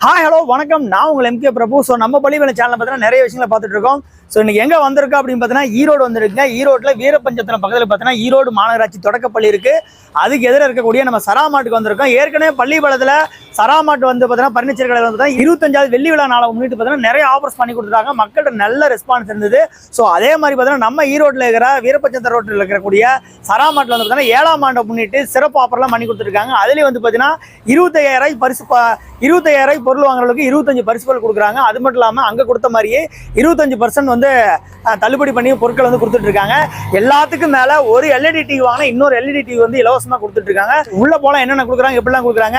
Hi hello வணக்கம். நான் உங்கள் எம்கே பிரபு. ஸோ நம்ம பள்ளிவேலை சேனல் பார்த்தீங்கன்னா நிறைய விஷயங்களை பார்த்துட்டு இருக்கோம். ஸோ இன்னைக்கு எங்கே வந்திருக்கோம் அப்படின்னு பார்த்தீங்கன்னா ஈரோடு வந்திருக்குங்க ஈரோட்டில் வீரபஞ்சத்திரம் பக்கத்தில் பார்த்தீங்கன்னா ஈரோடு மாநகராட்சி தொடக்கப்பள்ளி இருக்கு. அதுக்கு எதிராக இருக்கக்கூடிய நம்ம சராமாட்டுக்கு வந்திருக்கோம். ஏற்கனவே பள்ளிப்பாளத்தில் சராமாட்டு வந்து பார்த்தீங்கன்னா பர்னிச்சர் கடை வந்து பார்த்தீங்கன்னா இருபத்தஞ்சாவது வெள்ளி விழா நாளை முன்னிட்டு பார்த்தீங்கன்னா நிறைய ஆஃபர்ஸ் பண்ணி கொடுத்துருக்காங்க. மக்கள்கிட்ட நல்ல ரெஸ்பான்ஸ் இருந்தது. ஸோ அதே மாதிரி பார்த்தீங்கன்னா நம்ம ஈரோட்டில் இருக்கிற வீரபஞ்சத்திரம் ரோட்டில் இருக்கக்கூடிய சராமாட்டில் வந்து பார்த்தீங்கன்னா ஏழாம் ஆண்டை முன்னிட்டு சிறப்பு ஆஃபர்லாம் பண்ணி கொடுத்துருக்காங்க. அதுலேயும் வந்து பார்த்தீங்கன்னா இருபத்தையாயிரம் பரிசு ப- இருபத்தையாயிரம் பொருள் வாங்குறவங்களுக்கு இருபத்தஞ்சு பரிசுகள் கொடுக்குறாங்க. அது மட்டும் இல்லாமல் அங்கே கொடுத்த மாதிரியே இருபத்தஞ்சு பர்சன்ட் வந்து தள்ளுபடி பண்ணி பொருட்கள் வந்து கொடுத்துட்டு இருக்காங்க. எல்லாத்துக்கும் மேலே ஒரு எல்இடி டிவி வாங்கினா இன்னொரு எல்இடி டிவி வந்து இலவசமாக கொடுத்துட்ருக்காங்க உள்ளே உள்ள போல என்னென்ன கொடுக்குறாங்க எப்படிலாம் கொடுக்குறாங்க.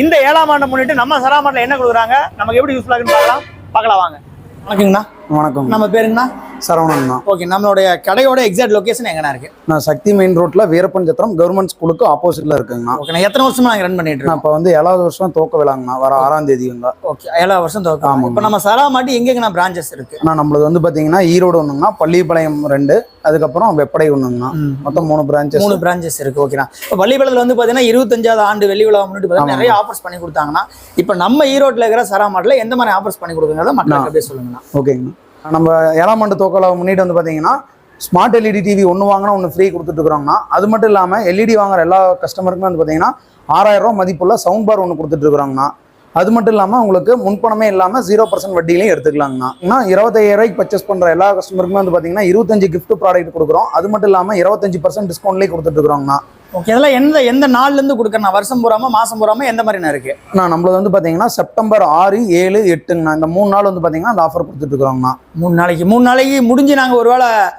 இந்த ஏழாம் ஆண்டை முன்னிட்டு நம்ம சராமாட்டில் என்ன கொடுக்குறாங்க நமக்கு எப்படி யூஸ்ஃபுல்லாக இருக்குன்னு பார்க்கலாம். பார்க்கலாம் வாங்க. வணக்கங்கண்ணா. வணக்கம். நம்ம பேருங்கண்ணா? சரவணன் ஓகே நம்மளுடைய கடையோட எக்ஸாக்ட் லொகேஷன் எங்கண்ணா இருக்கு? நான் சக்தி மெயின் ரோட்ல வீரப்பன் சத்திரம் கவர்மெண்ட் ஸ்கூலுக்கு ஆப்போசிட்ல இருக்குங்கண்ணா. ஓகே எத்தனை வருஷமா நாங்கள் ரன் பண்ணிட்டு இருக்கோம்? நான் இப்போ வந்து ஏழாவது வருஷம் துவக்க விழாங்கண்ணா வர ஆறாம் தேதிங்க ஓகே ஏழாவது வருஷம் துவக்கம் ஆமாங்க. இப்போ நம்ம சராமாட்டி எங்கெங்கண்ணா பிரான்ச்சஸ் இருக்கு? ஆனால் நம்மளது வந்து பார்த்தீங்கன்னா ஈரோடு ஒன்றுங்கண்ணா பள்ளிப்பாளையம் ரெண்டு அதுக்கப்புறம் வெப்படை ஒன்றுங்கண்ணா. மொத்தம் மூணு பிரான்ச்சஸ் மூணு பிரான்ச்சஸ் இருக்கு ஓகேண்ணா. இப்போ பள்ளிப்பாளத்தில் வந்து பார்த்தீங்கன்னா இருபத்தஞ்சாவது ஆண்டு வெள்ளி விழா முன்னிட்டு பார்த்தீங்கன்னா நிறைய ஆஃபர்ஸ் பண்ணி கொடுத்தாங்கன்னா இப்போ நம்ம ஈரோட்டில் இருக்கிற சராமாட்டில் எந்த மாதிரி ஆஃபர்ஸ் பண்ணி கொடுக்குறத மக்களுக்கு அப்படியே சொல்லுங்கண்ணா. ஓகேங்கண்ணா. நம்ம ஏழாம் ஆண்டு தோக்கலை முன்னிட்டு வந்து பார்த்தீங்கன்னா ஸ்மார்ட் எல்இடி டிவி ஒன்று வாங்கினா ஒன்று ஃப்ரீ கொடுத்துட்டுருக்குறாங்கன்னா அது மட்டும் இல்லாமல் எல்இடி வாங்குற எல்லா கஸ்டமருக்குமே வந்து பார்த்தீங்கன்னா ஆறாயிரம் மதிப்புள்ள சவுண்ட் பார் ஒன்று கொடுத்துட்ருக்குறாங்கண்ணா அது மட்டும் இல்லாமல் உங்களுக்கு முன்பணமே இல்லாமல் ஜீரோ பர்சன்ட் வட்டியிலையும் எடுத்துக்கலாங்கண்ணா இன்னும் இருபத்தையாயிரரூபாய்க்கு பர்ச்சேஸ் பண்ணுற எல்லா கஸ்டமருக்குமே வந்து பார்த்தீங்கன்னா இருபத்தஞ்சு கிஃப்ட் ப்ராடக்ட் கொடுக்குறோம். அது மட்டும் இல்லாமல் இருபத்தஞ்சு பர்சன்ட் டிஸ்கவுண்ட்லேயே கொடுத்துட்டுருக்குறோங்கண்ணா ஓகே இதெல்லாம் எந்த எந்த நாள்ல இருந்து கொடுக்குறேன் வருஷம் பூராம மாசம் பூராம எந்த மாதிரிண்ணா இருக்கு? நான் நம்மளது வந்து பார்த்தீங்கன்னா செப்டம்பர் ஆறு ஏழு எட்டுங்கண்ணா. இந்த மூணு நாள் வந்து பார்த்தீங்கன்னா அந்த ஆஃபர் கொடுத்துட்டு இருக்கிறோங்கண்ணா மூணு நாளைக்கு மூணு நாளைக்கு முடிஞ்சு நாங்கள் ஒருவேளை அஹ்,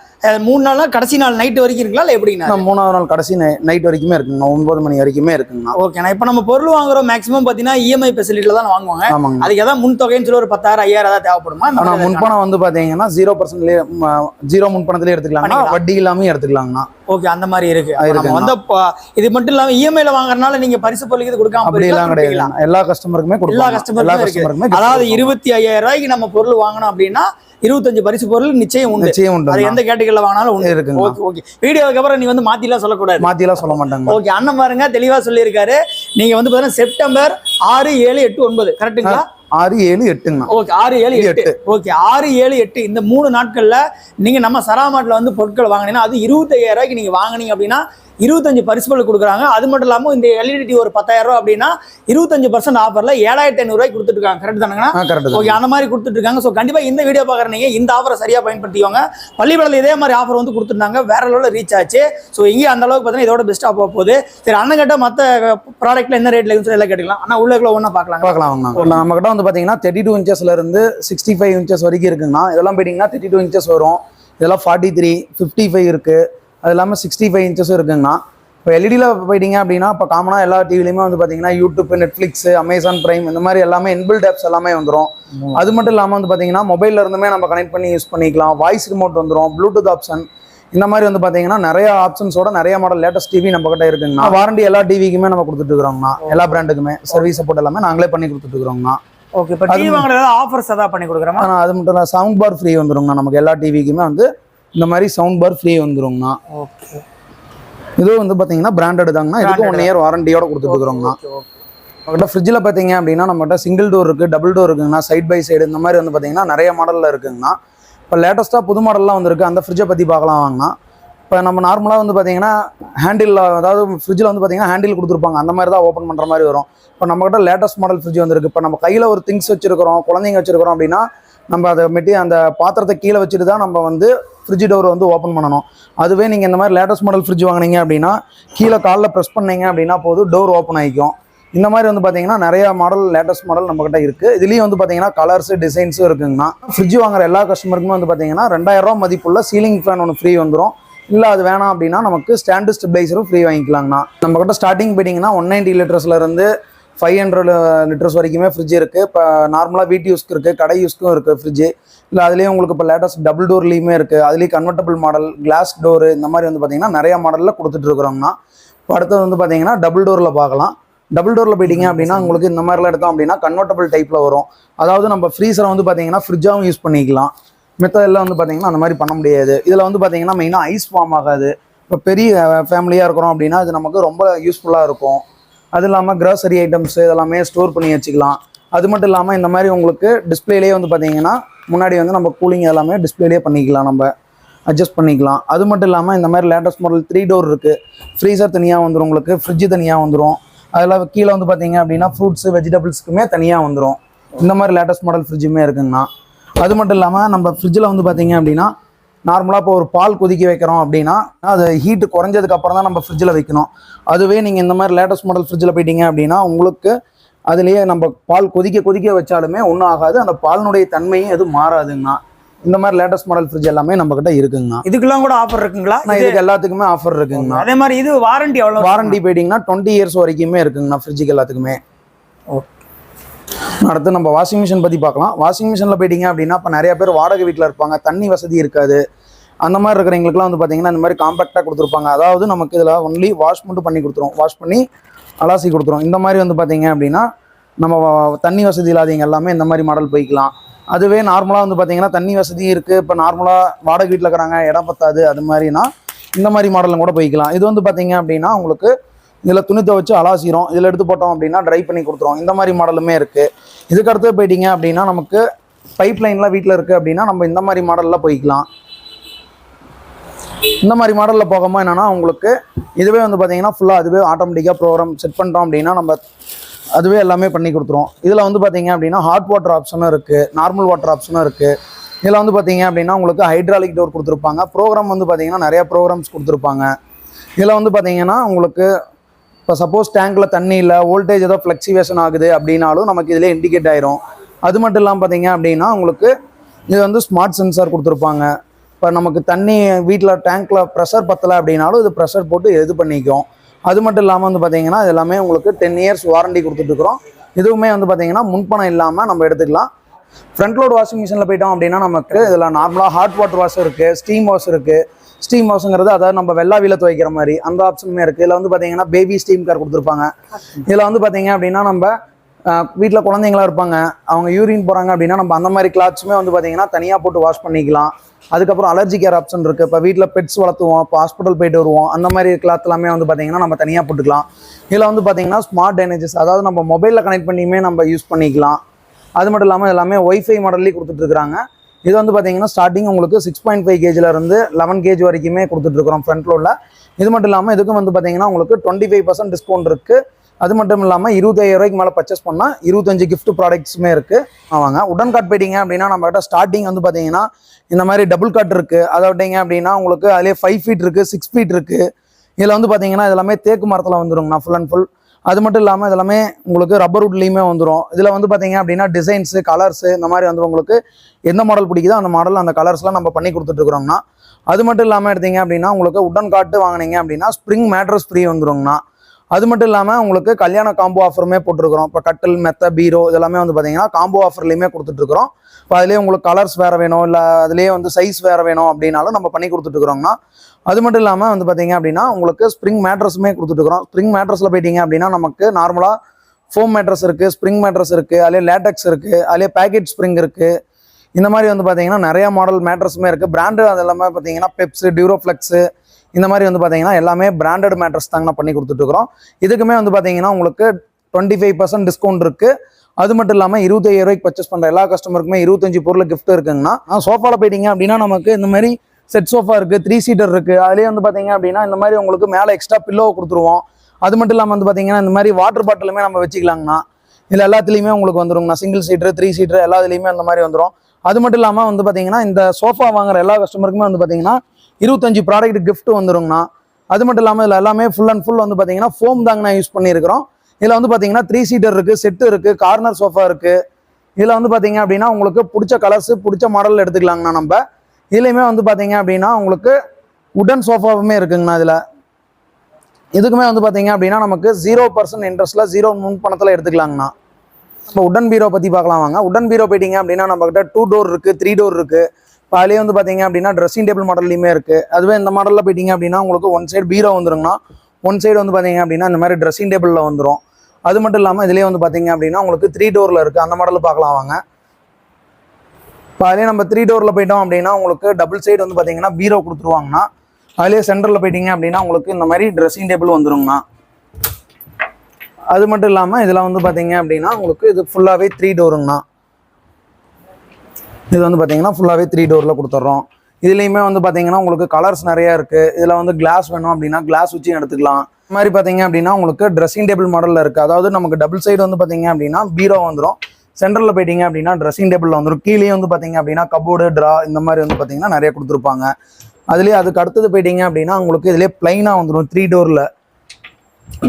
மூணு நாள்னா கடைசி நாள் நைட்டு வரைக்கும் இருக்கலாம் இல்லை எப்படிங்கண்ணா மூணாவது நாள் கடைசி நைட் வரைக்குமே இருக்குங்கண்ணா. ஒன்பது மணி வரைக்குமே இருக்குங்கண்ணா. ஓகேண்ணா இப்போ நம்ம பொருள் வாங்குறோம் மேக்ஸிமம் பார்த்தீங்கன்னா இஎம்ஐ ஃபெசிலிட்டியில் தான் வாங்குவாங்க. ஆமாங்க. அதுக்கு ஏதாவது முன் தொகைன்னு சொல்லி ஒரு பத்தாயிரம் ஐயாயிரம் ஏதாவது தேவைப்படுமா? இந்த ஆனா மாதிரி ஏதாவது முன்பணம் வந்து பாத்தீங்கன்னா ஜீரோ பர்சன்ட்லயே ஜீரோ முன்பணத்திலே பண்ணிக்கலாம். வட்டி இல்லாம எடுத்துக்கலாங்கண்ணா. ஓகே அந்த மாதிரி இருக்கு. நம்ம வந்து இது மட்டும் இல்லாம இஎம்ஐல வாங்குறதுனால நீங்க பரிசு பொருளுக்கு இது கொடுக்காம அப்படி எல்லாம் கிடையாது எல்லா கஸ்டமருக்குமே எல்லா கஸ்டமருக்கும் அதாவது. இருபத்தி ஐயாயிரம் ரூபாய்க்கு நம்ம பொருள் வாங்கணும் அப்படின்னா இருபத்தஞ்சு பரிசு பொருள் நிச்சயம் உண்டு. நிச்சயம் உண்டு எந்த கேட்டகரியில் வாங்கினாலும் உண்டு. இருக்குங்க. Okay okay. வீடியோக்கு அப்புறம் நீ வந்து மாத்திலாம் சொல்லக்கூடாது. மாத்தி எல்லாம் சொல்ல மாட்டாங்க ஓகே அண்ணன் பாருங்க தெளிவா சொல்லியிருக்காரு. நீங்க வந்து பாத்தீங்கன்னா செப்டம்பர் ஆறு ஏழு எட்டு ஒன்பது. கரெக்ட்டுங்களா? ஆறு ஏழு எட்டுங்கண்ணா ஓகே ஆறு ஏழு எட்டு. ஓகே ஆறு ஏழு எட்டு. இந்த மூணு நாட்கள்ல நீங்க நம்ம சராமாட்டில் வந்து பொருட்கள் வாங்கினீங்கன்னா அது இருபத்தையாயிரம் ரூபாய்க்கு நீங்க வாங்குனீங்க அப்படின்னா இருபத்தஞ்சு பரிசுகள் கொடுக்குறாங்க. அது மட்டும் இல்லாம இந்த எல்இடி ஒரு பத்தாயிரம் ரூபாய் அப்படின்னா இருபத்தஞ்சு பர்சன்ட் ஆஃபர்ல ஏழாயிரத்தி ஐநூறு ரூபாய்க்கு கொடுத்துட்டு இருக்காங்க கரெக்ட் தானுங்கண்ணா கரெக்ட் ஓகே அந்த மாதிரி கொடுத்துட்டு இருக்காங்க ஸோ கண்டிப்பா இந்த வீடியோ பார்க்குற நீங்க இந்த ஆஃபரை சரியா பயன்படுத்திக்கோங்க. பள்ளிப்பாளையில் இதே மாதிரி ஆஃபர் வந்து கொடுத்துருந்தாங்க. வேற லெவலில் ரீச் ஆச்சு. ஸோ இங்கே அந்த அளவுக்கு பார்த்தீங்கன்னா இதோட பெஸ்ட்டாக போக போகுது. சரி அண்ணன் கிட்ட மற்ற ப்ராடக்ட்ல என்ன ரேட்ல சொல்லி எல்லாம் கேட்டுக்கலாம். ஆனால் உள்ளக்குள்ள ஒன்றா பார்க்கலாம் பார்க்கலாங்கண்ணா நம்ம கிட்ட வந்து பாத்தீங்கன்னா தேர்ட்டி டூ இன்ச்சஸ்ல இருந்து சிக்ஸ்டி ஃபைவ் இன்ச்சஸ் வரைக்கும் இருக்குங்கண்ணா. இதெல்லாம் போயிட்டீங்கன்னா தேர்ட்டி டூ இன்ச்சஸ் வரும். இதெல்லாம் ஃபார்ட்டி த்ரீ ஃபிஃப்டி ஃபைவ் இருக்கு. அது இல்லாமல் சிக்ஸ்டி ஃபைவ் இன்ச்சஸும் இருக்குங்கண்ணா. இப்போ எல்இடியில் போயிட்டீங்க அப்படின்னா இப்போ காமனாக எல்லா டிவிலையுமே வந்து பார்த்தீங்கன்னா யூடியூப் நெட்ஃப்ளிக்ஸ் அமேசான் பிரைம் இந்த மாதிரி எல்லாமே இன்பில்ட் ஆப்ஸ் எல்லாமே வந்துடும் அது மட்டும் இல்லாமல் வந்து பார்த்தீங்கன்னா மொபைல்ல இருந்துமே நம்ம கனெக்ட் பண்ணி யூஸ் பண்ணிக்கலாம். வாய்ஸ் ரிமோட் வந்துடும் ப்ளூடூத் ஆப்ஷன் இந்த மாதிரி வந்து பார்த்தீங்கன்னா நிறைய ஆப்ஷன்ஸோட நிறைய மாடல் லேட்டஸ்ட் டிவி நம்ம கிட்ட இருக்குங்கண்ணா. வாரண்டி எல்லா டிவிக்குமே நம்ம கொடுத்துட்டு இருக்கிறோங்கண்ணா. எல்லா பிராண்டுக்குமே சர்வீஸ் சப்போர்ட் எல்லாமே நாங்களே பண்ணி கொடுத்துட்டு இருக்கிறோங்கண்ணா. ஓகே இப்போ டிவி வாங்குறது ஆஃபர்ஸ் ஏதாவது பண்ணி கொடுக்குறோமா? அது மட்டும் இல்லை சவுண்ட் பார் ஃப்ரீ வந்துருங்கண்ணா. நமக்கு எல்லா டிவிக்குமே வந்து இந்த மாதிரி சவுண்ட் பார் ஃப்ரீ வந்துருங்கண்ணா. ஓகே. இதுவும் வந்து பார்த்தீங்கன்னா பிராண்டட் தாங்கண்ணா. இதுக்கு ஒன் இயர் வாரண்டியோட கொடுத்துட்டு இருக்கிறோங்கண்ணா. ஓகே ஓகே நம்மகிட்ட ஃப்ரிட்ஜில் பார்த்தீங்க அப்படின்னா நம்மகிட்ட சிங்கிள் டோர் இருக்குது டபுள் டோர் இருக்குங்கண்ணா. சைட் பை சைடு இந்த மாதிரி வந்து பார்த்தீங்கன்னா நிறைய மாடலில் இருக்குங்கண்ணா. இப்போ லேட்டஸ்ட்டாக புது மாடல்லாம் வந்திருக்கு. அந்த ஃப்ரிட்ஜை பற்றி பார்க்கலாம் வாங்கண்ணா. இப்போ நம்ம நார்மலாக வந்து பார்த்தீங்கன்னா ஹேண்டில் அதாவது ஃப்ரிட்ஜில் வந்து பார்த்தீங்கன்னா ஹேண்டில் கொடுத்துருப்பாங்க. அந்த மாதிரி தான் ஓப்பன் பண்ணுற மாதிரி வரும். இப்போ நம்மகிட்ட லேட்டஸ்ட் மாடல் ஃப்ரிட்ஜ் வந்திருக்கு. இப்போ நம்ம கையில் ஒரு திங்ஸ் வச்சிருக்கிறோம் குழந்தைங்க வச்சிருக்கிறோம் அப்படின்னா நம்ம அதை மெட்டி அந்த பாத்திரத்தை கீழே வச்சுட்டு தான் நம்ம வந்து ஃப்ரிட்ஜ் டோர் வந்து ஓப்பன் பண்ணணும். அதுவே நீங்கள் இந்த மாதிரி லேட்டஸ்ட் மாடல் ஃப்ரிட்ஜ் வாங்குனீங்க அப்படின்னா கீழே காலில் ப்ரெஸ் பண்ணீங்க அப்படின்னா போதும் டோர் ஓப்பன் ஆகிக்கும் இந்த மாதிரி வந்து பார்த்தீங்கன்னா நிறைய மாடல் லேட்டஸ்ட் மாடல் நம்மகிட்ட இருக்குது இதுலேயும் வந்து பார்த்தீங்கன்னா கலர்ஸ் டிசைன்ஸும் இருக்குங்கண்ணா. ஃப்ரிட்ஜ் வாங்குற எல்லா கஸ்டமருக்குமே வந்து பார்த்தீங்கன்னா ரெண்டாயிரம் ரூபா மதிப்புள்ள சீலிங் ஃபேன் ஒன்று ஃப்ரீ வந்துடும் இல்லை அது வேணாம் அப்படின்னா நமக்கு ஸ்டாண்டு ஸ்டெபிளைசரும் ஃப்ரீ வாங்கிக்கலாங்கண்ணா. நம்மகிட்ட ஸ்டார்டிங் போயிட்டிங்கன்னா ஒன் நைன்டி லிட்டர்ஸ்லேருந்து ஃபைவ் ஹண்ட்ரட் லிட்டர்ஸ் வரைக்குமே ஃப்ரிட்ஜ் இருக்குது இப்போ நார்மலாக வீட்டு யூஸ்க்கு இருக்குது கடை யூஸ்க்கும் இருக்குது ஃப்ரிட்ஜு இல்லை அதுலேயும் உங்களுக்கு இப்போ லேட்டஸ்ட் டபுள் டோர்லேயுமே இருக்குது அதுலேயும் கன்வெர்டபுள் மாடல் கிளாஸ் டோரு இந்த மாதிரி வந்து பார்த்தீங்கன்னா நிறைய மாடலில் கொடுத்துட்ருக்குறோம்னா இப்போ அடுத்தது வந்து பார்த்தீங்கன்னா டபுள் டோரில் பார்க்கலாம். டபுள் டோரில் போயிட்டீங்க அப்படின்னா உங்களுக்கு இந்த மாதிரிலாம் எடுத்தோம் அப்படின்னா கன்வெர்டபுள் டைப்பில் வரும். அதாவது நம்ம ஃப்ரீசரை வந்து பார்த்தீங்கன்னா ஃப்ரிட்ஜாகவும் யூஸ் பண்ணிக்கலாம். மித்த எல்லாம் வந்து பார்த்தீங்கன்னா அந்த மாதிரி பண்ண முடியாது. இதில் வந்து பார்த்தீங்கன்னா மெயினாக ஐஸ் ஃபார்ம் ஆகாது. இப்போ பெரிய ஃபேமிலியாக இருக்கிறோம் அப்படின்னா அது நமக்கு ரொம்ப யூஸ்ஃபுல்லாக இருக்கும். அது இல்லாமல் க்ராசரி ஐட்டம்ஸ் இதெல்லாமே ஸ்டோர் பண்ணி வச்சுக்கலாம். அது மட்டும் இல்லாமல் இந்த மாதிரி உங்களுக்கு டிஸ்பிளேலேயே வந்து பார்த்தீங்கன்னா முன்னாடி வந்து நம்ம கூலிங் எல்லாமே டிஸ்பிளேலேயே பண்ணிக்கலாம் நம்ம. அட்ஜஸ்ட் பண்ணிக்கலாம். அது மட்டும் இல்லாமல் இந்த மாதிரி லேட்டஸ்ட் மாடல் த்ரீ டோர் இருக்குது ஃப்ரீசர் தனியாக வந்துடும் உங்களுக்கு. ஃப்ரிட்ஜு தனியாக வந்துடும் அதில் கீழே வந்து பார்த்தீங்க அப்படின்னா ஃப்ரூட்ஸு வெஜிடபிள்ஸ்க்குமே தனியாக வந்துடும் இந்த மாதிரி லேட்டஸ்ட் மாடல் ஃப்ரிட்ஜுமே இருக்குங்கண்ணா அது மட்டும் இல்லாமல் நம்ம ஃப்ரிட்ஜில் வந்து பார்த்தீங்க அப்படின்னா நார்மலாக இப்போ ஒரு பால் கொதிக்க வைக்கிறோம் அப்படின்னா அது ஹீட்டு குறைஞ்சதுக்கு அப்புறம் தான் நம்ம ஃப்ரிட்ஜில் வைக்கணும். அதுவே நீங்கள் இந்த மாதிரி லேட்டஸ்ட் மாடல் ஃப்ரிட்ஜில் போயிட்டீங்க அப்படின்னா உங்களுக்கு அதுலேயே நம்ம பால் கொதிக்க கொதிக்க வச்சாலுமே ஒன்றும் ஆகாது. அந்த பாலினுடைய தன்மையும் எதுவும் மாறாதுங்கண்ணா. இந்த மாதிரி லேட்டஸ்ட் மாடல் ஃப்ரிட்ஜ் எல்லாமே நம்ம கிட்ட இருக்குங்கண்ணா. இதுக்கெல்லாம் கூட ஆஃபர் இருக்குங்களா? இதுக்கு எல்லாத்துக்குமே ஆஃபர் இருக்குங்கண்ணா. அதே மாதிரி இது வாரண்டி எவ்வளவு? வாரண்டி போயிட்டீங்கன்னா டுவெண்ட்டி இயர்ஸ் வரைக்குமே இருக்குங்கண்ணா ஃப்ரிட்ஜுக்கு எல்லாத்துக்குமே. அடுத்து நம்ம வாஷிங் மிஷின் பற்றி பார்க்கலாம். வாஷிங் மிஷினில் போயிட்டீங்க அப்படின்னா இப்போ நிறைய பேர் வாடகை வீட்டில் இருப்பாங்க தண்ணி வசதி இருக்காது. அந்த மாதிரி இருக்கிறவங்களுக்குலாம் வந்து பார்த்தீங்கன்னா இந்த மாதிரி காம்பேக்டாக கொடுத்துருப்பாங்க. அதாவது நமக்கு இதில் ஒன்லி வாஷ் மட்டும் பண்ணி கொடுத்துரும். வாஷ் பண்ணி அலாசி கொடுத்துரும். இந்த மாதிரி வந்து பார்த்தீங்க அப்படின்னா நம்ம தண்ணி வசதி இல்லாதவங்க எல்லாமே இந்த மாதிரி மாடல் போய்க்கலாம். அதுவே நார்மலாக வந்து பார்த்தீங்கன்னா தண்ணி வசதி இருக்குது இப்போ நார்மலாக வாடகை வீட்டில் இருக்கிறாங்க இடம் பத்தாது அது மாதிரினா இந்த மாதிரி மாடலும் கூட போய்க்கலாம். இது வந்து பார்த்தீங்க அப்படின்னா உங்களுக்கு இதில் துணி துவைச்சு அலாசிரும் இதில் எடுத்து போட்டோம் அப்படின்னா ட்ரை பண்ணி கொடுத்துரும் இந்த மாதிரி மாடலுமே இருக்குது இதுக்கடுத்து போயிட்டீங்க அப்படின்னா நமக்கு பைப் லைன்லாம் வீட்டில் இருக்குது அப்படின்னா நம்ம இந்த மாதிரி மாடலில் போய்க்கலாம். இந்த மாதிரி மாடலில் போகாமல் என்னென்னா உங்களுக்கு இதுவே வந்து பார்த்தீங்கன்னா ஃபுல்லாக அதுவே ஆட்டோமேட்டிக்காக ப்ரோக்ராம் செட் பண்ணிட்டோம் அப்படின்னா நம்ம அதுவே எல்லாமே பண்ணி கொடுத்துரும் இதில் வந்து பார்த்தீங்க அப்படின்னா ஹாட் வாட்டர் ஆப்ஷனும் இருக்குது நார்மல் வாட்டர் ஆப்ஷனும் இருக்குது இதில் வந்து பார்த்தீங்க அப்படின்னா உங்களுக்கு ஹைட்ராலிக் டோர் கொடுத்துருப்பாங்க. ப்ரோக்ராம் வந்து பார்த்தீங்கன்னா நிறையா ப்ரோக்ராம்ஸ் கொடுத்துருப்பாங்க. இதில் வந்து பார்த்தீங்கன்னா உங்களுக்கு இப்போ சப்போஸ் டேங்க்கில் தண்ணி இல்லை வோல்டேஜ் ஏதோ ஃப்ளக்சுவேஷன் ஆகுது அப்படின்னாலும் நமக்கு இதில் இண்டிகேட் ஆயிரும். அது மட்டும் இல்லாமல் பார்த்தீங்க அப்படின்னா உங்களுக்கு இது வந்து ஸ்மார்ட் சென்சார் கொடுத்துருப்பாங்க. இப்போ நமக்கு தண்ணி வீட்டில் டேங்க்கில் ப்ரெஷர் பத்தலை அப்படின்னாலும் இது ப்ரெஷர் போட்டு இது பண்ணிக்கும். அது மட்டும் இல்லாமல் வந்து பார்த்தீங்கன்னா இது எல்லாமே உங்களுக்கு டென் இயர்ஸ் வாரண்டி கொடுத்துட்ருக்குறோம் இதுவுமே வந்து பார்த்தீங்கன்னா முன்பணம் இல்லாமல் நம்ம எடுத்துக்கலாம். ஃப்ரண்ட் லோட் வாஷிங் மிஷினில் போயிட்டோம் அப்படின்னா நமக்கு இதில் நார்மலாக ஹாட் வாட்டர் வாஷ் இருக்குது ஸ்டீம் வாஷ் இருக்குது ஸ்டீம் வாஷ்ங்கிறது அதாவது நம்ம வெள்ளாவில துவைக்கிற மாதிரி அந்த ஆப்ஷனுமே இருக்குது இதில் வந்து பார்த்தீங்கன்னா பேபி ஸ்டீம் கார் கொடுத்துருப்பாங்க. இதில் வந்து பார்த்தீங்க அப்படின்னா நம்ம வீட்டில் குழந்தைங்களா இருப்பாங்க. அவங்க யூரின் போகிறாங்க அப்படின்னா நம்ம அந்த மாதிரி கிளாத்ஸுமே வந்து பார்த்தீங்கன்னா தனியாக போட்டு வாஷ் பண்ணிக்கலாம். அதுக்கப்புறம் அலர்ஜி கேர் ஆப்ஷன் இருக்குது இப்போ வீட்டில் பெட்ஸ் வளர்த்துவோம் இப்போ ஹாஸ்பிட்டல் போயிட்டு வருவோம். அந்த மாதிரி கிளாத் எல்லாமே வந்து பார்த்தீங்கன்னா நம்ம தனியாக போட்டுக்கலாம். இதில் வந்து பார்த்தீங்கன்னா ஸ்மார்ட் டேனேஜஸ் அதாவது நம்ம மொபைலில் கனெக்ட் பண்ணியுமே நம்ம யூஸ் பண்ணிக்கலாம். அது மட்டும் இல்லாமல் எல்லாமே ஒய்ஃபை மாடல்லே கொடுத்துட்ருக்காங்க இது வந்து பார்த்தீங்கன்னா ஸ்டார்டிங் உங்களுக்கு சிக்ஸ் பாயிண்ட் ஃபைவ் கேஜிலேருந்து லெவன் கேஜ் வரைக்குமே கொடுத்துட்ருக்குறோம் ஃப்ரண்ட் லோடில் இது மட்டும் இல்லாமல் இதுக்கும் வந்து பார்த்தீங்கன்னா உங்களுக்கு டுவெண்ட்டி ஃபைவ் பர்சன்ட் டிஸ்கவுண்ட் இருக்குது அது மட்டும் இல்லாமல் இருபத்தாயிரம் ரூபாய்க்கு மேலே பர்ச்சேஸ் பண்ணால் இருபத்தஞ்சு கிஃப்ட் ப்ராடக்ட்ஸுமே இருக்குது ஆமாங்க. உடன் காட் போயிட்டீங்க அப்படின்னா நம்மகிட்ட ஸ்டார்டிங் வந்து பார்த்தீங்கன்னா இந்த மாதிரி டபுள் காட் இருக்குது அதை விட்டீங்க அப்படின்னா உங்களுக்கு அதிலே ஃபைவ் ஃபீட் இருக்குது சிக்ஸ் ஃபீட் இருக்குது இதில் வந்து பார்த்தீங்கன்னா இது எல்லாமே தேக்கு மரத்தில் வந்துருங்கண்ணா ஃபுல் அண்ட் ஃபுல் அது மட்டும் இல்லாமல் இதெல்லாமே உங்களுக்கு ரப்பர் உட்லேயுமே வந்துடும் இதில் வந்து பார்த்தீங்க அப்படின்னா டிசைன்ஸு கலர்ஸு இந்த மாதிரி வந்து உங்களுக்கு எந்த மாடல் பிடிக்குதோ அந்த மாடல் அந்த கலர்ஸ்லாம் நம்ம பண்ணி கொடுத்துட்ருக்குறோங்கண்ணா அது மட்டும் இல்லாமல் எடுத்தீங்க அப்படின்னா உங்களுக்கு உடன் காட்டு வாங்குனீங்க அப்படின்னா ஸ்ப்ரிங் மேட்ரஸ் ஃப்ரீ வந்துடுங்கண்ணா அது மட்டும் இல்லாமல் உங்களுக்கு கல்யாண காம்போ ஆஃபருமே போட்டிருக்கிறோம். இப்போ கட்டில் மெத்த பீரோ இதெல்லாமே வந்து பார்த்தீங்கன்னா காம்போ ஆஃபர்லையுமே கொடுத்துட்ருக்குறோம் இப்போ அதுலேயே உங்களுக்கு கலர்ஸ் வேறு வேணும். இல்லை அதுலேயே வந்து சைஸ் வேறு வேணும் அப்படின்னாலும் நம்ம பண்ணி கொடுத்துட்ருக்குறோங்கண்ணா அது மட்டும் இல்லாமல் வந்து பார்த்தீங்க அப்படின்னா உங்களுக்கு ஸ்ப்ரிங் மேட்ரஸுமே கொடுத்துட்ருக்குறோம் ஸ்ப்ரிங் மேட்ரஸில் போயிட்டீங்க அப்படின்னா நமக்கு நார்மலாக ஃபோம் மேட்ரஸ் இருக்குது ஸ்ப்ரிங் மேட்ரஸ் இருக்குது அதிலே லேட்டக்ஸ் இருக்குது அதிலே பேக்கெட் ஸ்ப்ரிங் இருக்குது இந்த மாதிரி வந்து பார்த்தீங்கன்னா நிறையா மாடல் மேட்ரஸுமே இருக்குது பிராண்டு அது எல்லாமே பார்த்தீங்கன்னா பெப்ஸு டியூரோஃப்ளெக்ஸு இந்த மாதிரி வந்து பார்த்தீங்கன்னா எல்லாமே பிராண்டட் மேட்ரஸ் தாங்க நான் பண்ணி கொடுத்துட்ருக்குறோம் இதுக்குமே வந்து பார்த்தீங்கன்னா உங்களுக்கு டுவெண்ட்டி ஃபைவ் பர்சன்ட் டிஸ்கவுண்ட் இருக்குது அது மட்டும் இல்லாமல் இருபத்தையாயிரம் ரூபாய்க்கு பர்ச்சேஸ் பண்ணுற எல்லா கஸ்டமருக்குமே இருபத்தஞ்சு பொருள் கிஃப்ட் இருக்குங்கண்ணா. சோஃபாவில் போயிட்டீங்க அப்படின்னா நமக்கு இந்த மாதிரி செட் சோஃபா இருக்குது த்ரீ சீட்டர் இருக்குது அதுலேயே வந்து பார்த்தீங்க அப்படின்னா இந்த மாதிரி உங்களுக்கு மேலே எக்ஸ்ட்ரா பில்லோ கொடுத்துருவோம். அது மட்டும் இல்லாமல் வந்து பார்த்தீங்கன்னா இந்த மாதிரி வாட்டர் பாட்டிலுமே நம்ம வச்சுக்கலாங்கண்ணா. இதில் எல்லாத்துலேயுமே உங்களுக்கு வந்துருங்கண்ணா. சிங்கிள் சீட்டர் த்ரீ சீட்டர் எல்லாத்துலேயுமே அந்த மாதிரி வந்துடும் அது மட்டும் இல்லாமல் வந்து பார்த்தீங்கன்னா இந்த சோஃபா வாங்குற எல்லா கஸ்டமருக்குமே வந்து பார்த்தீங்கன்னா இருபத்தஞ்சு ப்ராடக்ட் கிஃப்ட் வந்துருங்கண்ணா. அது மட்டும் இல்லாமல் இதில் எல்லாமே ஃபுல் அண்ட் ஃபுல் வந்து பார்த்தீங்கன்னா ஃபோம் தாங்கண்ணா யூஸ் பண்ணியிருக்கிறோம் இதில் வந்து பார்த்தீங்கன்னா த்ரீ சீட்டர் இருக்குது செட்டு இருக்குது கார்னர் சோஃபா இருக்குது இதில் வந்து பார்த்தீங்க அப்படின்னா உங்களுக்கு பிடிச்ச கலர்ஸ் பிடிச்ச மாடல் எடுத்துக்கலாங்கண்ணா நம்ம. இதுலேயுமே வந்து பார்த்தீங்க அப்படின்னா உங்களுக்கு உடன் சோஃபாவுமே இருக்குங்கண்ணா இதில். இதுக்குமே வந்து பார்த்தீங்க அப்படின்னா நமக்கு ஜீரோ பர்சன்ட் இன்ட்ரெஸ்ட்டில் ஜீரோ முன் பணத்தில் எடுத்துக்கலாங்கண்ணா. இப்போ உடன் பீரோ பற்றி பார்க்கலாம் வாங்க. உடன் பீரோ போயிட்டீங்க அப்படின்னா நம்மக்கிட்ட டூ டோர் இருக்குது த்ரீ டோர் இருக்குது இப்போ அதுலேயே வந்து பார்த்தீங்க அப்படின்னா ட்ரெஸ்ஸிங் டேபிள் மாடல்லையுமே இருக்குது அதுவே இந்த மாடலில் போயிட்டீங்க அப்படின்னா உங்களுக்கு ஒன் சைடு பீரோ வந்துருங்கன்னா ஒன் சைடு வந்து பார்த்தீங்க அப்படின்னா இந்த மாதிரி ட்ரெஸ்ஸிங் டேபிளில் வந்துடும் அது மட்டும் இல்லாமல் இதுலேயே வந்து பார்த்தீங்க அப்படின்னா உங்களுக்கு த்ரீ டோரில் இருக்குது அந்த மாடல் பார்க்கலாம் வாங்க. இப்போ அதிலே நம்ம த்ரீ டோரில் போயிட்டோம் அப்படின்னா உங்களுக்கு டபுள் சைடு வந்து பார்த்தீங்கன்னா பீரோ கொடுத்துருவாங்கண்ணா அதிலே சென்டரில் போயிட்டீங்க அப்படின்னா உங்களுக்கு இந்த மாதிரி ட்ரெஸ்ஸிங் டேபிள் வந்துருங்கண்ணா. அது மட்டும் இல்லாமல் இதில் வந்து பார்த்தீங்க அப்படின்னா உங்களுக்கு இது ஃபுல்லாகவே த்ரீ டோருங்கண்ணா இது வந்து பார்த்தீங்கன்னா ஃபுல்லாகவே த்ரீ டோரில் கொடுத்துட்றோம் இதுலேயுமே வந்து பார்த்தீங்கன்னா உங்களுக்கு கலர்ஸ் நிறையா இருக்குது இதில் வந்து கிளாஸ் வேணும் அப்படின்னா கிளாஸ் வச்சு எடுத்துக்கலாம். இது மாதிரி பார்த்தீங்க அப்படின்னா உங்களுக்கு ட்ரெஸ்ஸிங் டேபிள் மாடலில் இருக்குது அதாவது நமக்கு டபுள் சைடு வந்து பார்த்தீங்க அப்படின்னா பீரோ வந்துடும் சென்டரில் போயிட்டீங்க அப்படின்னா ட்ரெஸ்ஸிங் டேபிளில் வந்துடும் கீழே வந்து பார்த்தீங்க அப்படின்னா கபோர்டு ட்ரா இந்த மாதிரி வந்து பார்த்தீங்கன்னா நிறைய கொடுத்துருப்பாங்க. அதுலேயே அதுக்கு அடுத்தது போயிட்டீங்க அப்படின்னா உங்களுக்கு இதுலேயே ப்ளைனாக வந்துடும் த்ரீ டோரில்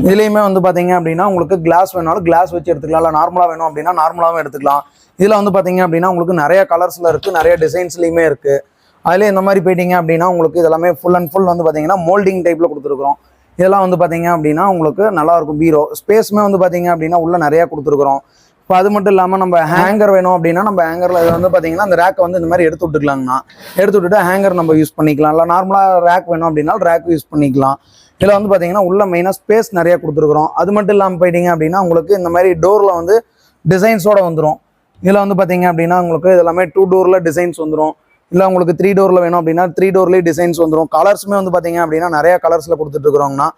இதுலேயுமே வந்து பார்த்தீங்க அப்படின்னா உங்களுக்கு கிளாஸ் வேணாலும் கிளாஸ் வச்சு எடுத்துக்கலாம். இல்லை நார்மலாக வேணும் அப்படின்னா நார்மலாகவும் எடுத்துக்கலாம். இதில் வந்து பார்த்தீங்க அப்படின்னா உங்களுக்கு நிறைய கலர்ஸில் இருக்குது நிறைய டிசைன்ஸ்லையுமே இருக்குது அதிலே இந்த மாதிரி போயிட்டீங்க அப்படின்னா உங்களுக்கு இதெல்லாமே ஃபுல் அண்ட் ஃபுல் வந்து பார்த்தீங்கன்னா மோல்டிங் டைப்பில் கொடுத்துருக்குறோம். இதெல்லாம் வந்து பார்த்தீங்க அப்படின்னா உங்களுக்கு நல்லாயிருக்கும் பீரோ ஸ்பேஸுமே வந்து பார்த்தீங்க அப்படின்னா உள்ள நிறைய கொடுத்துருக்குறோம். இப்போ அது மட்டும் இல்லாமல் நம்ம ஹேங்கர் வேணும் அப்படின்னா நம்ம ஹேங்கரில் வந்து பார்த்தீங்கன்னா அந்த ரேக்கை வந்து இந்த மாதிரி எடுத்து விட்டுக்கலாங்கண்ணா. எடுத்து விட்டுட்டு ஹேங்கர் நம்ம யூஸ் பண்ணிக்கலாம். இல்லை நார்மலாக ரேக் வேணும் அப்படின்னா ரேக் யூஸ் பண்ணிக்கலாம். இதில் வந்து பார்த்தீங்கன்னா உள்ள மெயினாக ஸ்பேஸ் நிறைய கொடுத்துருக்குறோம். அது மட்டும் இல்லாமல் போயிட்டீங்க அப்படின்னா உங்களுக்கு இந்த மாதிரி டோரில் வந்து டிசைன்ஸோட வந்துடும் இதில் வந்து பார்த்தீங்க அப்படின்னா உங்களுக்கு இதெல்லாமே டூ டோரில் டிசைன்ஸ் வந்துடும் இல்லை உங்களுக்கு த்ரீ டோரில் வேணும் அப்படின்னா த்ரீ டோர்லேயே டிசைன்ஸ் வந்துடும் கலர்ஸுமே வந்து பார்த்தீங்க அப்படின்னா நிறைய கலர்ஸில் கொடுத்துட்ருக்குறோங்கண்ணா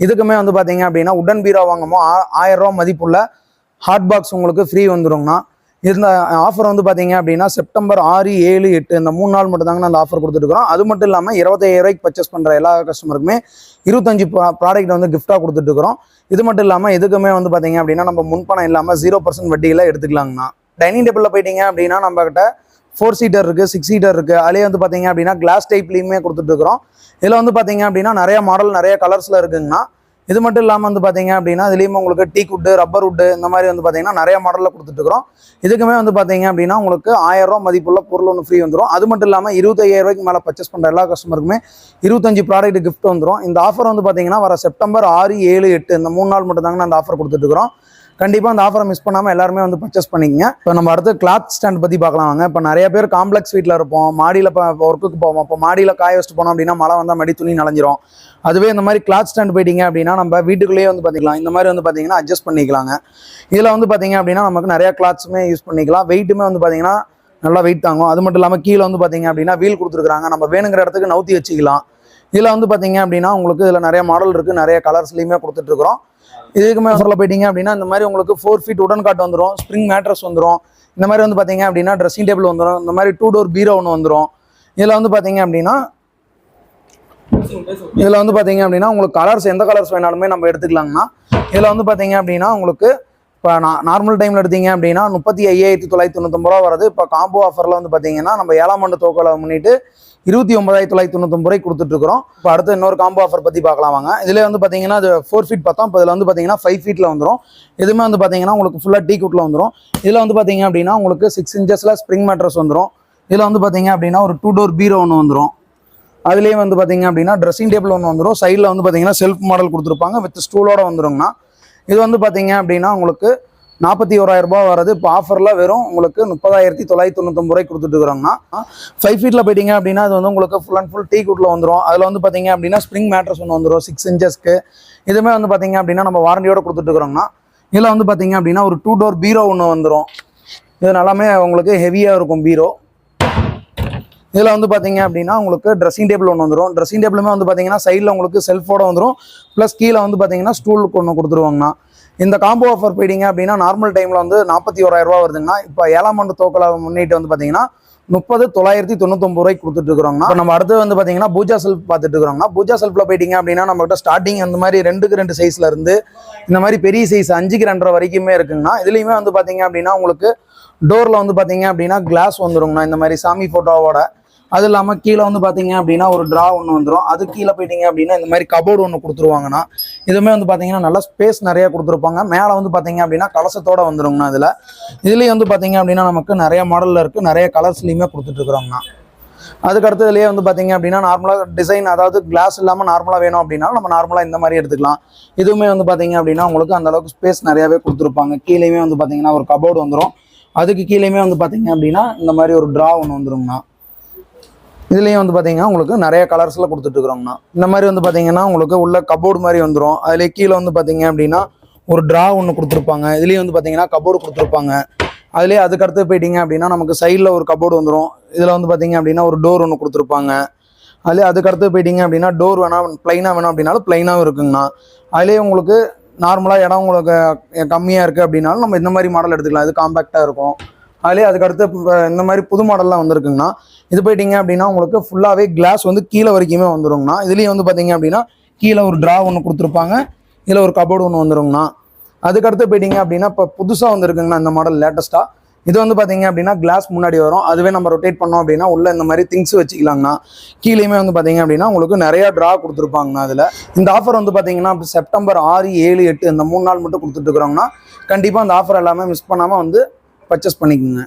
இதுக்குமே வந்து பார்த்தீங்க அப்படின்னா உடன் பீரோ வாங்கமோ ஆயிரரூவா மதிப்புள்ள ஹாட் பாக்ஸ் உங்களுக்கு ஃப்ரீ வந்துருங்கண்ணா. இந்த ஆஃபர் வந்து பார்த்தீங்க அப்படின்னா செப்டம்பர் ஆறு ஏழு எட்டு இந்த மூணு நாள் மட்டும்தாங்கண்ணா அந்த ஆஃபர் கொடுத்துட்ருக்கோம் அது மட்டும் இல்லாமல் இருபத்தாயிரம் ரூபாய்க்கு பர்ச்சேஸ் பண்ணுற எல்லா கஸ்டமருக்குமே இருபத்தஞ்சு ப்ராடக்ட் வந்து கிஃப்டாக கொடுத்துட்ருக்குறோம் இது மட்டும் இல்லாமல் இதுக்குமே வந்து பார்த்தீங்க அப்படின்னா நம்ம முன்பணம் இல்லாமல் ஜீரோ பர்சன்ட் வட்டியில் எடுத்துக்கலாங்கண்ணா. டைனிங் டேபிளில் போயிட்டீங்க அப்படின்னா நம்மக்கிட்ட ஃபோர் சீட்டர் இருக்குது சிக்ஸ் சீட்டர் இருக்குது அதிலே வந்து பார்த்தீங்க அப்படின்னா கிளாஸ் டைப்லேயுமே கொடுத்துட்ருக்குறோம் இதில் வந்து பார்த்தீங்க அப்படின்னா நிறைய மாடல் நிறைய கலர்ஸில் இருக்குங்கண்ணா. இது மட்டும் இல்லாமல் வந்து பார்த்தீங்க அப்படின்னா இதுலேயுமே உங்களுக்கு டீ உட்டு ரப்பர் உட்டு இந்த மாதிரி வந்து பார்த்தீங்கன்னா நிறைய மாடலில் கொடுத்துட்ருக்குறோம் இதுக்குமே வந்து பார்த்தீங்க அப்படின்னா உங்களுக்கு ஆயிரம் ரூபா மதிப்புள்ள பொருள் ஒன்று ஃப்ரீ வந்துடும் அது மட்டும் இல்லாமல் இருபத்தையாயிரம் ரூபாய்க்கு மேலே பர்ச்சேஸ் பண்ணுற எல்லா கஸ்டமருக்குமே இருபத்தஞ்சு ப்ராடக்ட் கிஃப்ட் வந்துடும் இந்த ஆஃபர் வந்து பார்த்தீங்கன்னா வர செப்டம்பர் ஆறு ஏழு எட்டு இந்த மூணு நாள் மட்டும் தாங்க அந்த ஆஃபர் கொடுத்துட்ருக்குறோம் கண்டிப்பாக அந்த ஆஃபரை மிஸ் பண்ணாமல் எல்லாருமே வந்து பர்ச்சேஸ் பண்ணிக்கங்க. இப்போ நம்ம அடுத்து கிளாத் ஸ்டாண்ட் பற்றி பார்க்கலாம் வாங்க. இப்போ நிறைய பேர் காம்ப்ளெக்ஸ் வீட்டில் இருப்போம். மாடியில் இப்போ ஒர்க்குக்கு போவோம். இப்போ மாடியில் காய வச்சுட்டு போனோம் அப்படின்னா மழை வந்தால் மடி துணி நனைஞ்சிரும். அதுவே இந்த மாதிரி கிளாத் ஸ்டாண்ட் போயிட்டீங்க அப்படின்னா நம்ம வீட்டுக்குள்ளேயே வந்து பார்த்திக்கலாம் இந்த மாதிரி வந்து பார்த்தீங்கன்னா அட்ஜஸ்ட் பண்ணிக்கலாங்க. இதில் வந்து பார்த்தீங்க அப்படின்னா நமக்கு நிறையா கிளாத்ஸுமே யூஸ் பண்ணிக்கலாம். வெயிட்டுமே வந்து பார்த்தீங்கன்னா நல்லா வெயிட் தாங்கும். அது மட்டும் இல்லாமல் கீழே வந்து பார்த்தீங்க அப்படின்னா வீல் கொடுத்துருக்காங்க நம்ம வேணுங்கிற இடத்துக்கு நவுத்தி வச்சுக்கலாம். இதில் வந்து பார்த்தீங்க அப்படின்னா உங்களுக்கு இதில் நிறைய மாடல் இருக்குது நிறைய கலர்ஸ்லையுமே கொடுத்துட்ருக்குறோம் இதுக்குமே சொல்ல போயிட்டீங்க அப்படின்னா இந்த மாதிரி உங்களுக்கு ஃபோர் ஃபீட் உடன் காட் வந்துடும் ஸ்ப்ரிங் மேட்ரஸ் வந்துடும் இந்த மாதிரி வந்து பார்த்தீங்க அப்படின்னா ட்ரெஸ்ஸிங் டேபிள் வந்துடும் இந்த மாதிரி டூ டோர் பீரோ ஒன்று வந்துடும் இதில் வந்து பார்த்தீங்க அப்படின்னா இதில் வந்து பார்த்தீங்க அப்படின்னா உங்களுக்கு கலர்ஸ் எந்த கலர்ஸ் வேணாலுமே நம்ம எடுத்துக்கலாங்கண்ணா. இதில் வந்து பார்த்தீங்க அப்படின்னா உங்களுக்கு இப்போ நான் நார்மல் டைமில் எடுத்தீங்க அப்படின்னா முப்பத்தி ஐயாயிரத்தி தொள்ளாயிரத்தி தொண்ணூத்தொம்பது ரூபா வருது. இப்போ காம்போ ஆஃபரில் வந்து பார்த்தீங்கன்னா நம்ம ஏழாம் ஆண்டு தோக்கலை முன்னிட்டு இருபத்தி ஒன்பதாயிரத்தி தொள்ளாயிரத்தி தொண்ணூத்தொம்பது ரூபாய் கொடுத்துட்ருக்கோம் இப்போ அடுத்து இன்னொரு காம்போ ஆஃபர் பற்றி பார்க்கலாம் வாங்க. இதில் வந்து பார்த்தீங்கன்னா அது ஃபோர் ஃபீட் பார்த்தோம். இப்போ இதில் வந்து பார்த்தீங்கன்னா ஃபைவ் ஃபீட்டில் வந்துடும் எதுவுமே வந்து பார்த்தீங்கன்னா உங்களுக்கு ஃபுல்லாக டீ குட்டில் வந்துடும் இதில் வந்து பார்த்தீங்க அப்படின்னா உங்களுக்கு சிக்ஸ் இன்ச்சஸில் ஸ்ப்ரிங் மேட்ரஸ் வந்துடும் இதில் வந்து பார்த்தீங்க அப்படின்னா ஒரு டூ டோர் பீரோ ஒன்று வந்துடும் அதுலேயே வந்து பார்த்தீங்க அப்படின்னா ட்ரெஸ்ஸிங் டேபிள் ஒன்று வந்துடும் சைடில் வந்து பார்த்தீங்கன்னா செல்ஃப் மாடல் கொடுத்துருப்பாங்க. வித் ஸ்டூலோட வந்துருங்கண்ணா. இது வந்து பார்த்தீங்க அப்படின்னா உங்களுக்கு நாற்பத்தி ஓராயிரம் ரூபாய் வரது இப்போ ஆஃபரில் வெறும் உங்களுக்கு முப்பதாயிரத்தி தொள்ளாயிரத்தி தொண்ணூத்தொம்பது ரூபாய்க்கு கொடுத்துட்டுருக்காங்கண்ணா ஃபைவ் ஃபீட்டில் போயிட்டீங்க அப்படின்னா அது வந்து உங்களுக்கு ஃபுல் அண்ட் ஃபுல் டீ குட்டில் வந்துடும் அதில் வந்து பார்த்தீங்க அப்படின்னா ஸ்ப்ரிங் மேட்ரஸ் ஒன்று வந்துடும் சிக்ஸ் இன்ச்சஸ்க்கு இதுவுமே வந்து பார்த்தீங்க அப்படின்னா நம்ம வாரண்டியோட கொடுத்துட்டுருக்குறோங்கண்ணா இதில் வந்து பார்த்தீங்க அப்படின்னா ஒரு டூ டோர் பீரோ ஒன்று வந்துடும் இது நல்லாமே உங்களுக்கு ஹெவியாக இருக்கும் பீரோ இதில் வந்து பார்த்தீங்க அப்படின்னா உங்களுக்கு ட்ரெஸ்ஸிங் டேபிள் ஒன்று வந்துடும் ட்ரெஸ்ஸிங் டேபிளுமே வந்து பார்த்தீங்கன்னா சைடில் உங்களுக்கு செல்ஃபோட வந்துடும் ப்ளஸ் கீழே வந்து பார்த்தீங்கன்னா ஸ்டூலுக்கு ஒன்று கொடுத்துருவாங்கண்ணா இந்த காம்போ ஆஃபர் போயிட்டீங்க அப்படின்னா நார்மல் டைமில் வந்து நாற்பத்தி ஓராயிரரூவா வருதுங்கன்னா இப்போ ஏழாம் ஆண்டு தோக்கலை முன்னிட்டு வந்து பார்த்தீங்கன்னா முப்பது தொள்ளாயிரத்தி தொண்ணூத்தொம்பது ரூபாய்க்கு கொடுத்துட்டுருக்குறோங்கன்னா நம்ம அடுத்து வந்து பார்த்தீங்கன்னா பூஜா செல்ஃப் பார்த்துட்டு இருக்கிறோம்னா பூஜா செல்ஃபில் போயிட்டீங்க அப்படின்னா நம்மகிட்ட ஸ்டார்டிங் அந்த மாதிரி ரெண்டுக்கு ரெண்டு சைஸில் இருந்து இந்த மாதிரி பெரிய சைஸ் அஞ்சுக்கு ரெண்டரை வரைக்குமே இருக்குங்கண்ணா இதுலேயுமே வந்து பார்த்தீங்க அப்படின்னா உங்களுக்கு டோரில் வந்து பார்த்தீங்க அப்படின்னா கிளாஸ் வந்துருங்கண்ணா இந்த மாதிரி சாமி ஃபோட்டோவோட அது இல்லாமல் கீழே வந்து பார்த்தீங்க அப்படின்னா ஒரு ட்ரா ஒன்று வந்துடும் அது கீழே போயிட்டீங்க அப்படின்னா இந்த மாதிரி கபோர்டு ஒன்று கொடுத்துருவாங்கண்ணா. இதுவுமே வந்து பார்த்தீங்கன்னா நல்லா ஸ்பேஸ் நிறைய கொடுத்துருப்பாங்க. மேலே வந்து பார்த்தீங்க அப்படின்னா கலசத்தோட வந்துருங்கண்ணா இதில். இதுலேயும் வந்து பார்த்தீங்க அப்படின்னா நமக்கு நிறைய மாடலில் இருக்குது நிறைய கலர்ஸ்லையுமே கொடுத்துட்ருக்குறோங்கண்ணா அதுக்கு அடுத்ததுலேயே வந்து பார்த்தீங்க அப்படின்னா நார்மலாக டிசைன் அதாவது கிளாஸ் இல்லாமல் நார்மலாக வேணும் அப்படின்னா நம்ம நார்மலாக இந்த மாதிரி எடுத்துக்கலாம். இதுவுமே வந்து பார்த்தீங்க அப்படின்னா உங்களுக்கு அந்தளவுக்கு ஸ்பேஸ் நிறையாவே கொடுத்துருப்பாங்க. கீழேயுமே வந்து பார்த்தீங்கன்னா ஒரு கபோர்டு வந்துடும் அதுக்கு கீழேயுமே வந்து பார்த்தீங்க அப்படின்னா இந்த மாதிரி ஒரு ட்ரா ஒன்று வந்துருங்கண்ணா. இதுலேயும் வந்து பார்த்தீங்கன்னா உங்களுக்கு நிறைய கலர்ஸில் கொடுத்துட்ருக்குறோங்கண்ணா இந்த மாதிரி வந்து பார்த்தீங்கன்னா உங்களுக்கு உள்ள கபோர்டு மாதிரி வந்துடும் அதிலே கீழே வந்து பார்த்தீங்க அப்படின்னா ஒரு ட்ரா ஒன்று கொடுத்துருப்பாங்க. இதுலேயும் வந்து பார்த்தீங்கன்னா கபோர்டு கொடுத்துருப்பாங்க. அதுலேயே அதுக்கு அடுத்து போயிட்டீங்க அப்படின்னா நமக்கு சைடில் ஒரு கபோர்டு வந்துடும் இதில் வந்து பார்த்தீங்க அப்படின்னா ஒரு டோர் ஒன்று கொடுத்துருப்பாங்க. அதுலேயே அதுக்கடுத்து போயிட்டீங்க அப்படின்னா டோர் வேணாம் ப்ளைனாக வேணும் அப்படின்னாலும் ப்ளைனாகவும் இருக்குங்கண்ணா. அதுலேயே உங்களுக்கு நார்மலாக இடம் உங்களுக்கு கம்மியாக இருக்குது அப்படின்னாலும் நம்ம இந்த மாதிரி மாடல் எடுத்துக்கலாம். இது காம்பேக்டாக இருக்கும். அதுலேயே அதுக்கடுத்து இந்த மாதிரி புது மாடல்லாம் வந்திருக்குங்கண்ணா. இது போயிட்டீங்க அப்படின்னா உங்களுக்கு ஃபுல்லாகவே கிளாஸ் வந்து கீழே வரைக்குமே வந்துருங்கண்ணா. இதுலேயும் வந்து பார்த்தீங்க அப்படின்னா கீழே ஒரு ட்ரா ஒன்று கொடுத்துருப்பாங்க. இதில் ஒரு கபோர்டு ஒன்று வந்துருங்கண்ணா. அதுக்கடுத்து போயிட்டீங்க அப்படின்னா இப்போ புதுசாக வந்துருக்குங்கண்ணா இந்த மாடல் லேட்டஸ்ட்டாக இது வந்து பார்த்தீங்க அப்படின்னா கிளாஸ் முன்னாடி வரும். அதுவே நம்ம ரொட்டேட் பண்ணோம் அப்படின்னா உள்ள இந்த மாதிரி திங்ஸ் வச்சுக்கலாங்கண்ணா. கீழேயுமே வந்து பார்த்தீங்க அப்படின்னா உங்களுக்கு நிறையா ட்ரா கொடுத்துருப்பாங்கண்ணா அதில். இந்த ஆஃபர் வந்து பார்த்தீங்கன்னா செப்டம்பர் ஆறு ஏழு எட்டு இந்த மூணு நாள் மட்டும் கொடுத்துட்டு இருக்கிறோங்கண்ணா. கண்டிப்பாக அந்த ஆஃபர் எல்லாமே மிஸ் பண்ணாமல் வந்து பர்ச்சேஸ் பண்ணிக்கோங்க.